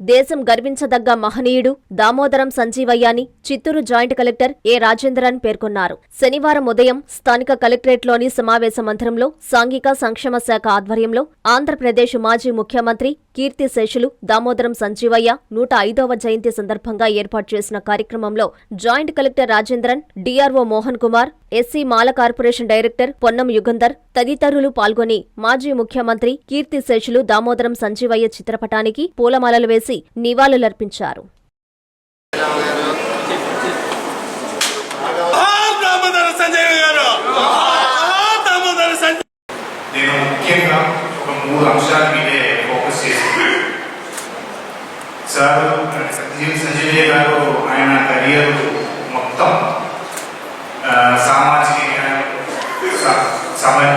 దేశం గర్వించదగ్గ మహనీయుడు Damodaram సంజీవయ్యాని Chittoor joint collector A Rajendran పేర్కొన్నారు. శనివారం ఉదయం స్థానిక కలెక్టరేట్లోని సమావేశ మందిరంలో సాంఘిక సంక్షేమ శాఖ ఆధ్వర్యంలో ఆంధ్రప్రదేశ్ మాజీ ముఖ్యమంత్రి కీర్తి శేషులు దామోదరం సంజీవయ్య నూట ఐదవ జయంతి సందర్భంగా ఏర్పాటు చేసిన కార్యక్రమంలో joint collector Rajendran DRO Mohan Kumar SC Mala corporation director Ponnam Yugandhar తదితరులు పాల్గొని మాజీ ముఖ్యమంత్రి కీర్తిశేషులు దామోదరం సంజీవయ్య చిత్రపటానికి పూలమాలలు వేసి నివాళులర్పించారు. నేను ముఖ్యంగా ఒక మూడు అంశాల మీదే ఫోకస్ సార్ సంజీవ్ సంజయ్ గారు ఆయన కెరియర్ మొత్తం ఆ, సామాజిక న్యాయం సమాజ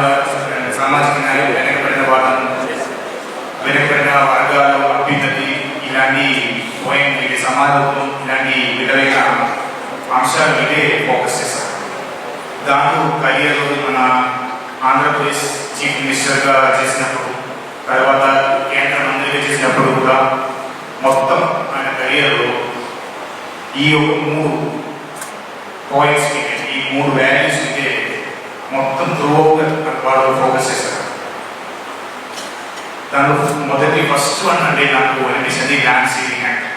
సామాజిక న్యాయం వెనకబడిన వాళ్ళను వెనకబడిన వర్గాలు అభ్యున్నతి ఇలాంటి పోయిన ఇది సమాజం ఇలాంటి విధమైన అంశాల మీదే ఫోకస్ చేశారు. దాంట్లో కెరియర్ మన ఆంధ్రప్రదేశ్ చీఫ్ మినిస్టర్గా చేసినప్పుడు తర్వాత కేంద్ర మంత్రిగా చేసినప్పుడు కూడా మొత్తం ఆయన కెరియర్లో ఈ ఒక మూడు పాయింట్స్ ఈ మూడు వాల్యూస్ అయితే మొత్తం త్రోగా వాళ్ళు ఫోకస్ చేశారు. దాంట్లో మొదటి ఫస్ట్ వన్ అంటే నాకు అనిపిస్తుంది ల్యాండ్ సీలింగ్ యాక్ట్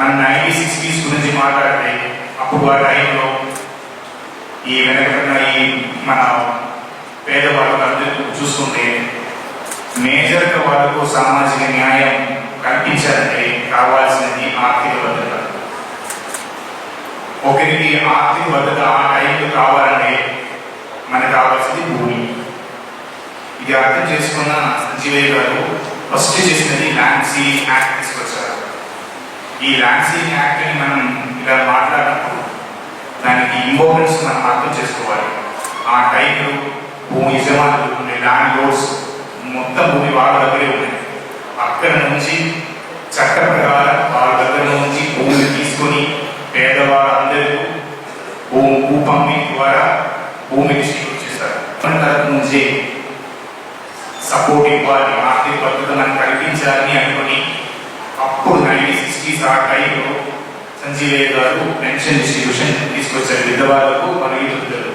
మనం నైన్టీన్ సిక్స్టీస్ గురించి మాట్లాడితే అప్పుడు ఆ టైంలో ఈ వెనకబడిన ఈ మన పేదవాళ్ళకు అందరికీ చూసుకుంటే మేజర్గా వాళ్ళకు సామాజిక న్యాయం కల్పించాలంటే కావాల్సినది ఆర్థిక భద్రత. ఒకరికి ఆర్థిక భద్రత ఆ టైంలో కావాలంటే మనకు కావాల్సింది భూమి. ఇది అర్థం చేసుకున్న సంజీవయ్య గారు ఫస్ట్ చేసినది ల్యాండ్ సీలింగ్ యాక్ట్ తీసుకొచ్చారు. ఈ ల్యాండ్ సీలింగ్ యాక్ట్ని మనం ఇలా మాట్లాడినప్పుడు దానికి ఇంపార్టెన్స్ మనం అర్థం చేసుకోవాలి. ఆ టైంలో భూమి యజమానులు ఉండే ల్యాండ్ లోడ్స్ మొత్తం భూమి వాళ్ళ దగ్గరే ఉన్నాయి. అక్కడ నుంచి చట్ట ప్రకారం వాళ్ళ దగ్గర నుంచి భూమిని తీసుకొని పేదవాళ్ళందరికీ భూమి భూ పంపిణీ ద్వారా భూమి డిస్ట్రిబ్యూట్ చేస్తారు మన తరపు నుంచి సపోర్ట్ ఇవ్వాలి ఆర్థిక భద్రత మనకు కల్పించాలని అనుకుని అప్పుడు నైన్టీన్ సిక్స్టీస్ ఆ టైంలో సంజీవయ్య గారు పెన్షన్ డిస్ట్రిబ్యూషన్ తీసుకొచ్చారు విధవాలకు మరియు వృద్ధులు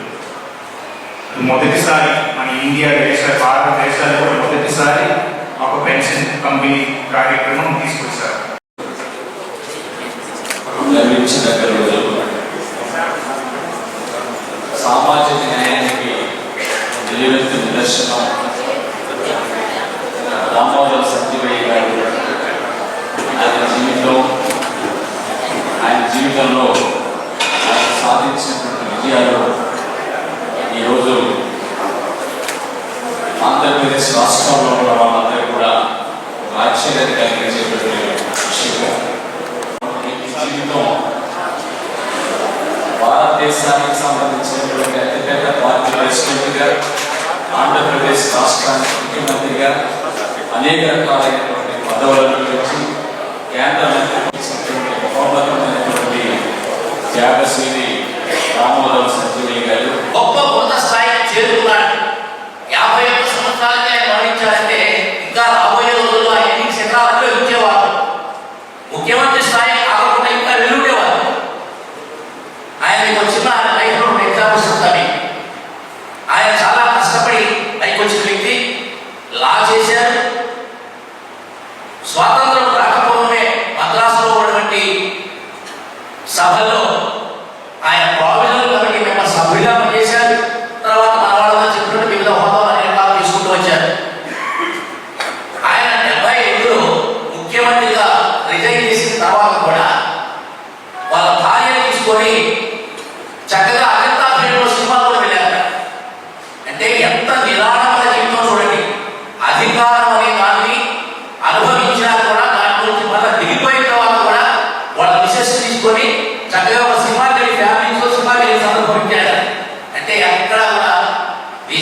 మొదటిసారి మన ఇండియా దేశ భారతదేశాల్లో కూడా మొదటిసారి ఒక పెన్షన్ కంపెనీ కార్యక్రమం తీసుకొచ్చారు రోజులు సామాజిక న్యాయానికి నిలువెత్తు నిదర్శనం దామోదర సంజీవయ్య గారు ఆయన జీవితం ఆయన జీవితంలో ఆయన సాధించినటువంటి విజయాలు ఈరోజు ఆంధ్రప్రదేశ్ రాష్ట్రంలో ఉన్న వాళ్ళందరూ కూడా ఒక ఆశ్చర్యాన్ని కలిగించేటువంటి విషయం జీవితం భారతదేశానికి సంబంధించినటువంటి అతిపెద్ద పార్టీ ప్రెసిడెంట్గా ఆంధ్రప్రదేశ్ రాష్ట్రానికి ముఖ్యమంత్రిగా అనేక రకాలైనటువంటి పదవులను గురించి కేంద్ర మంత్రి చేసినటువంటి మహోన్నతమైనటువంటి త్యాగశీలి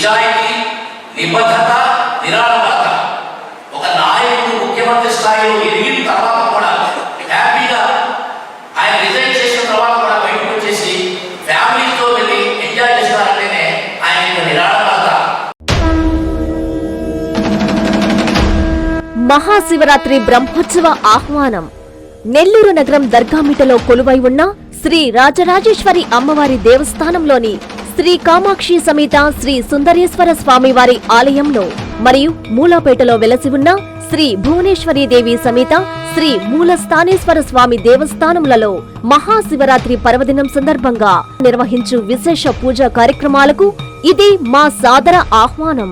నిజాయితీ నిబద్ధత నిరాడంబరత ఒక నాయకుడు ముఖ్యమంత్రి స్థాయిలో ఎదిగిన తర్వాత కూడా హ్యాపీగా ఆయన రిజైన్ చేసిన తర్వాత కూడా బయటకు వచ్చేసి ఫ్యామిలీతో వెళ్ళి ఎంజాయ్ చేస్తారంటేనే ఆయన యొక్క నిరాడంబరత మహాశివరాత్రి బ్రహ్మోత్సవ ఆహ్వానం. నెల్లూరు నగరం దర్గామిటలో కొలువై ఉన్న శ్రీ రాజరాజేశ్వరి అమ్మవారి దేవస్థానంలోని శ్రీ కామాక్షి సమేత శ్రీ సుందరేశ్వర స్వామివారి ఆలయంలో మరియు మూలాపేటలో వెలసి ఉన్న శ్రీ భువనేశ్వరీ దేవి సమేత శ్రీ మూలస్థానేశ్వర స్వామి దేవస్థానములలో మహాశివరాత్రి పర్వదినం సందర్భంగా నిర్వహించు విశేష పూజా కార్యక్రమాలకు ఇది మా సాదర ఆహ్వానం.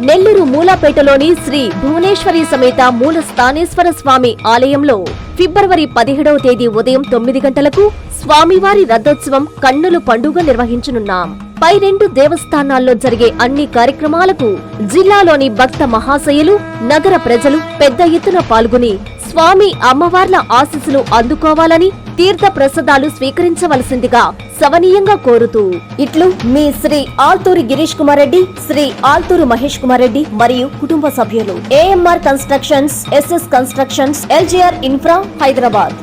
నెల్లూరు మూలాపేటలోని శ్రీ భువనేశ్వరి సమేత మూల స్థానేశ్వర స్వామి ఆలయంలో ఫిబ్రవరి పదిహేడవ తేదీ ఉదయం తొమ్మిది గంటలకు స్వామివారి రథోత్సవం కన్నుల పండుగ నిర్వహించనున్నాం. పై రెండు దేవస్థానాల్లో జరిగే అన్ని కార్యక్రమాలకు జిల్లాలోని భక్త మహాశయులు నగర ప్రజలు పెద్ద ఎత్తున పాల్గొని స్వామి అమ్మవార్ల ఆశీస్సులు అందుకోవాలని తీర్థ ప్రసాదాలు స్వీకరించవలసిందిగా సవనీయంగా కోరుతూ ఇట్లు మీ శ్రీ ఆల్తూరి గిరీష్ కుమార్ రెడ్డి శ్రీ ఆల్తూరు మహేష్ కుమార్ రెడ్డి మరియు కుటుంబ సభ్యులు. AMR constructions SS constructions LGR infra Hyderabad